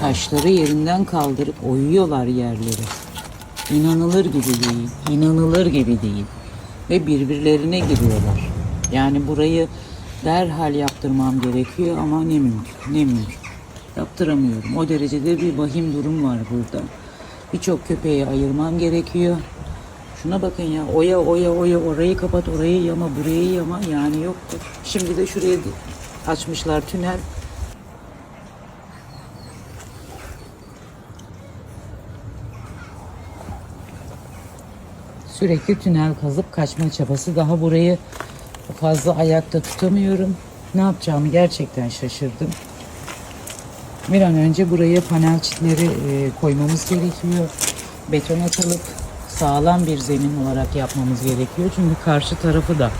taşları yerinden kaldırıp oyuyorlar yerleri. İnanılır gibi değil. İnanılır gibi değil. Ve birbirlerine giriyorlar. Yani burayı derhal yaptırmam gerekiyor ama ne mümkün, ne mümkün. Yaptıramıyorum. O derecede bir vahim durum var burada. Birçok köpeği ayırmam gerekiyor. Şuna bakın ya oya oya oya orayı kapat orayı yama burayı yama yani yoktur. Şimdi de şuraya açmışlar tünel. Sürekli tünel kazıp kaçma çabası. Daha burayı fazla ayakta tutamıyorum. Ne yapacağımı gerçekten şaşırdım. Bir an önce buraya panel çitleri e, koymamız gerekiyor. Beton atılıp sağlam bir zemin olarak yapmamız gerekiyor. Çünkü karşı tarafı da